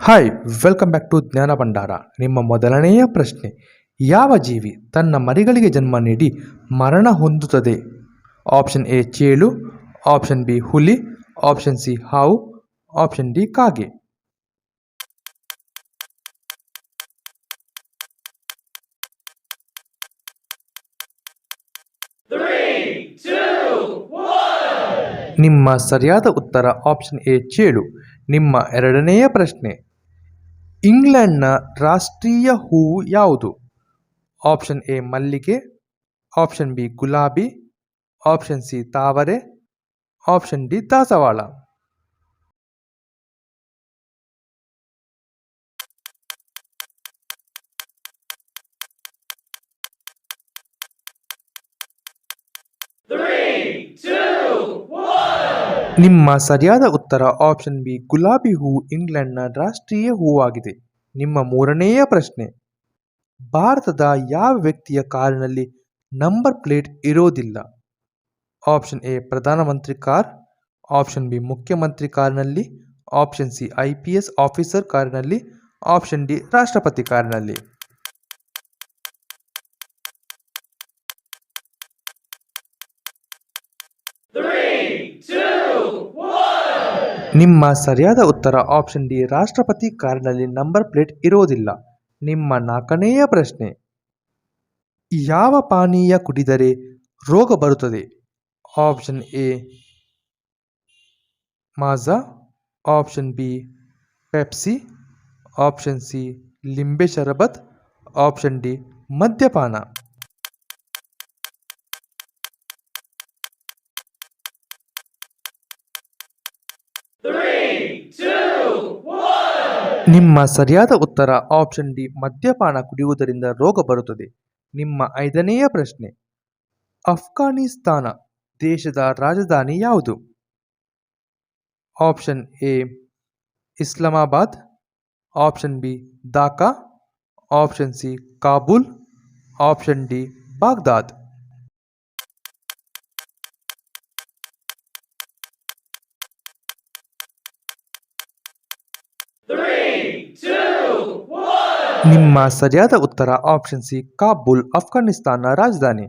Hi welcome back to ಜ್ಞಾನ ಭಂಡಾರ ನಿಮ್ಮ ಮೊದಲನೆಯ ಪ್ರಶ್ನೆ, ಯಾವ ಜೀವಿ ತನ್ನ ಮರಿಗಳಿಗೆ ಜನ್ಮ ನೀಡಿ ಮರಣ ಹೊಂದುತ್ತದೆ? ಆಪ್ಷನ್ ಎ ಚೇಳು. ಆಪ್ಷನ್ ಬಿ ಹುಲಿ. ಆಪ್ಷನ್ ಸಿ ಹಾವು. ಆಪ್ಷನ್ ಡಿ ಕಾಗೆ. ನಿಮ್ಮ ಸರಿಯಾದ ಉತ್ತರ ಆಪ್ಷನ್ ಎ ಚೇಳು. ನಿಮ್ಮ ಎರಡನೆಯ ಪ್ರಶ್ನೆ ಇಂಗ್ಲೆಂಡ್ನ ರಾಷ್ಟ್ರೀಯ ಹೂವು ಯಾವುದು? ಆಪ್ಷನ್ ಎ ಮಲ್ಲಿಗೆ, ಆಪ್ಷನ್ ಬಿ ಗುಲಾಬಿ, ಆಪ್ಷನ್ ಸಿ ತಾವರೆ, ಆಪ್ಷನ್ ಡಿ ದಾಸವಾಳ. ನಿಮ್ಮ ಸರಿಯಾದ ಉತ್ತರ ಆಪ್ಷನ್ ಬಿ ಗುಲಾಬಿ ಹೂ ಇಂಗ್ಲೆಂಡ್ನ ರಾಷ್ಟ್ರೀಯ ಹೂವಾಗಿದೆ. ನಿಮ್ಮ ಮೂರನೆಯ ಪ್ರಶ್ನೆ. ಭಾರತದ ಯಾವ ವ್ಯಕ್ತಿಯ ಕಾರಿನಲ್ಲಿ ನಂಬರ್ ಪ್ಲೇಟ್ ಇರೋದಿಲ್ಲ? ಆಪ್ಷನ್ ಎ, ಪ್ರಧಾನಮಂತ್ರಿ ಕಾರ್. ಆಪ್ಷನ್ ಬಿ, ಮುಖ್ಯಮಂತ್ರಿ ಕಾರಿನಲ್ಲಿ. Option C, I P S officer ಕಾರಿನಲ್ಲಿ. ಆಪ್ಷನ್ ಡಿ, ರಾಷ್ಟ್ರಪತಿ ಕಾರಿನಲ್ಲಿ. ನಿಮ್ಮ ಸರಿಯಾದ ಉತ್ತರ ಆಪ್ಷನ್ ಡಿ ರಾಷ್ಟ್ರಪತಿ ಕಾರ್ಡ್ನಲ್ಲಿ ನಂಬರ್ ಪ್ಲೇಟ್ ಇರೋದಿಲ್ಲ. ನಿಮ್ಮ ನಾಲ್ಕನೆಯ ಪ್ರಶ್ನೆ. ಯಾವ ಪಾನೀಯ ಕುಡಿದರೆ ರೋಗ ಬರುತ್ತದೆ? Option A Maaza option B Pepsi option C ಲಿಂಬೆ ಶರಬತ್ ಆಪ್ಷನ್ ಡಿ ಮದ್ಯಪಾನ. ನಿಮ್ಮ ಸರಿಯಾದ ಉತ್ತರ ಆಪ್ಷನ್ ಡಿ ಮದ್ಯಪಾನ ಕುಡಿಯುವುದರಿಂದ ರೋಗ ಬರುತ್ತದೆ. ನಿಮ್ಮ ಐದನೆಯ ಪ್ರಶ್ನೆ, ಅಫ್ಘಾನಿಸ್ತಾನ ದೇಶದ ರಾಜಧಾನಿ ಯಾವುದು? Option A Islamabad. Option B Dhaka option C Kabul. Option D Baghdad. ನಿಮ್ಮ ಸರಿಯಾದ ಉತ್ತರ ಆಪ್ಷನ್ ಸಿ ಕಾಬೂಲ್ ಅಫ್ಘಾನಿಸ್ತಾನ ರಾಜಧಾನಿ.